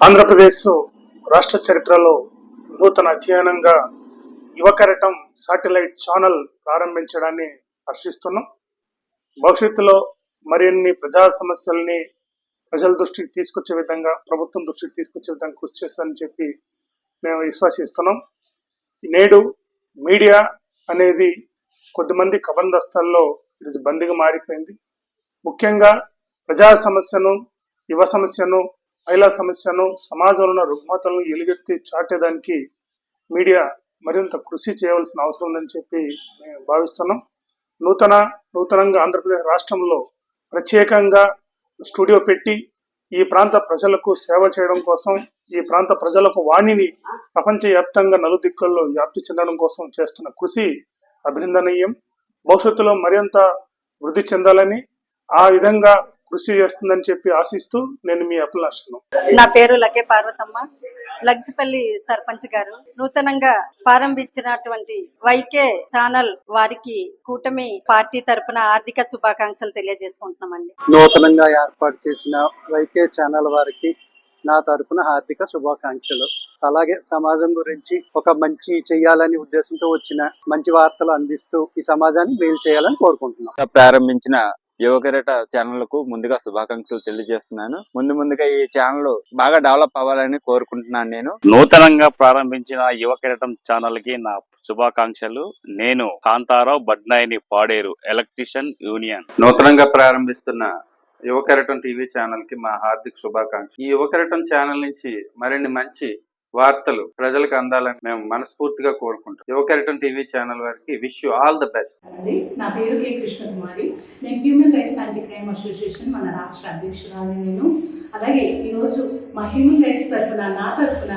ఆంధ్రప్రదేశ్ రాష్ట్ర చరిత్రలో నూతన అధ్యయనంగా యువకరటం శాటిలైట్ ఛానల్ ప్రారంభించడాన్ని హర్షిస్తున్నాం భవిష్యత్తులో మరిన్ని ప్రజా సమస్యల్ని ప్రజల దృష్టికి తీసుకొచ్చే విధంగా ప్రభుత్వం దృష్టికి తీసుకొచ్చే విధంగా కృషి చేస్తానని చెప్పి మేము విశ్వసిస్తున్నాం. నేడు మీడియా అనేది కొద్దిమంది కబందస్తల్లో ఇది బందీగా మారిపోయింది. ముఖ్యంగా ప్రజా సమస్యను యువ సమస్యను మహిళా సమస్యను సమాజంలో ఉన్న రుగ్మతలను ఎలుగెత్తి చాటేదానికి మీడియా మరింత కృషి చేయవలసిన అవసరం ఉందని చెప్పి మేము భావిస్తున్నాం. నూతన నూతనంగా ఆంధ్రప్రదేశ్ రాష్ట్రంలో ప్రత్యేకంగా స్టూడియో పెట్టి ఈ ప్రాంత ప్రజలకు సేవ చేయడం కోసం ఈ ప్రాంత ప్రజలకు వాణిని ప్రపంచవ్యాప్తంగా నలుదిక్కుల్లో వ్యాప్తి చెందడం కోసం చేస్తున్న కృషి అభినందనీయం. భవిష్యత్తులో మరింత వృద్ధి చెందాలని ఆ విధంగా కృషి చేస్తుందని చెప్పి ఆశిస్తూ నేను మీ అభిలాషను నా పేరు లకే పార్వతమ్మ. లగ్సిపల్లి సర్పంచ్ గారు నూతనంగా ప్రారంభించినటువంటి వైకే ఛానల్ వారికి కూటమి పార్టీ తరపున ఆర్థిక శుభాకాంక్షలు తెలియజేసుకుంటున్నామండి. నూతనంగా ఏర్పాటు చేసిన వైకే ఛానల్ వారికి నా తరపున హార్దిక శుభాకాంక్షలు. అలాగే సమాజం గురించి ఒక మంచి చేయాలని ఉద్దేశంతో వచ్చిన మంచి వార్తలు అందిస్తూ ఈ సమాజాన్ని మేలు చేయాలని కోరుకుంటున్నాం. ప్రారంభించిన యువకరేట ఛానల్కు ముందుగా శుభాకాంక్షలు తెలియజేస్తున్నాను. ముందు ముందుగా ఈ ఛానల్ బాగా డెవలప్ అవ్వాలని కోరుకుంటున్నాను నేను. నూతనంగా ప్రారంభించిన యువ కిరటం ఛానల్కి నా శుభాకాంక్షలు. నేను కాంతారావు బడ్నాయిని పాడేరు ఎలక్ట్రీషియన్ యూనియన్. నూతనంగా ప్రారంభిస్తున్న యువకరటం టీవీ ఛానల్కి మా హార్దిక శుభాకాంక్షలు. ఈ యువకరటం ఛానల్ నుంచి మరిన్ని మంచి వార్తలు ప్రజలకు అందాలని మేము మనస్ఫూర్తిగా కోరుకుంటాం యువకరటం టీవీ ఛానల్ వారికి wish you all the best. నా పేరు కే కృష్ణకుమారి. యాంటీ అసోసియేషన్ మన రాష్ట్ర అధ్యక్షురాలి నేను. అలాగే ఈరోజు మా హ్యూమన్ రైట్స్ తరఫున నా తరఫున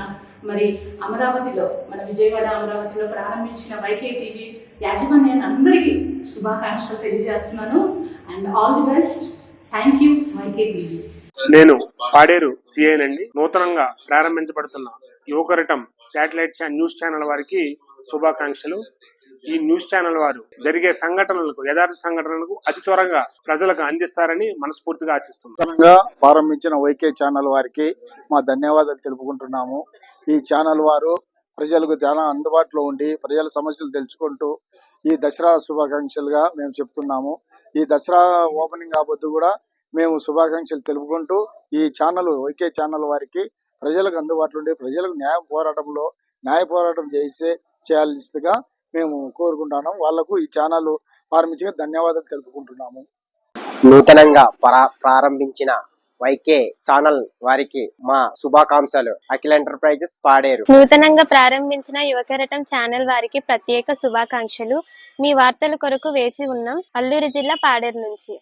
మరి అమరావతిలో మన విజయవాడ అమరావతిలో ప్రారంభించిన వైకే టీవీ యాజమాన్యాన్ని అందరికీ శుభాకాంక్షలు తెలియజేస్తున్నాను. And all the best. Thank you YK TV నేను పాడేరు సిఐనండి నూతనంగా ప్రారంభించబడుతున్న యువకరటం శాటిలైట్ ఛా- న్యూస్ ఛానల్ వారికి శుభాకాంక్షలు. ఈ న్యూస్ ఛానల్ వారు జరిగే సంఘటనలకు యథార్థ సంఘటనలకు అతి త్వరగా ప్రజలకు అందిస్తారని మనస్ఫూర్తిగా ఆశిస్తున్నాను ప్రారంభించిన వైకే ఛానల్ వారికి మా ధన్యవాదాలు తెలుపుకుంటున్నాము. ఈ ఛానల్ వారు ప్రజలకు ధ్యానం అందుబాటులో ఉండి ప్రజల సమస్యలు తెలుసుకుంటూ ఈ దసరా శుభాకాంక్షలుగా మేము చెప్తున్నాము. ఈ దసరా ఓపెనింగ్ కాబోద్దు కూడా మేము శుభాకాంక్షలు తెలుపుకుంటూ ఈ ఛానల్ వైకే ఛానల్ వారికి ప్రజలకు అందుబాటులో ఉండి ప్రజలకు న్యాయ పోరాటంలో న్యాయ పోరాటం చేసే చేయాల్సిందిగా మేము కోరుకుంటున్నాం వాళ్ళకు ఈ ఛానల్ ప్రారంభించగా ధన్యవాదాలు తెలుపుకుంటున్నాము. నూతనంగా ప్రా ప్రారంభించిన వైకే ఛానల్ వారికి మా శుభాకాంక్షలు. అఖిల ఎంటర్ప్రైజెస్ పాడేరు. నూతనంగా ప్రారంభించిన యువకెరటం ఛానల్ వారికి ప్రత్యేక శుభాకాంక్షలు. మీ వార్తల కొరకు వేచి ఉన్నాం. అల్లూరు జిల్లా పాడేరు నుంచి.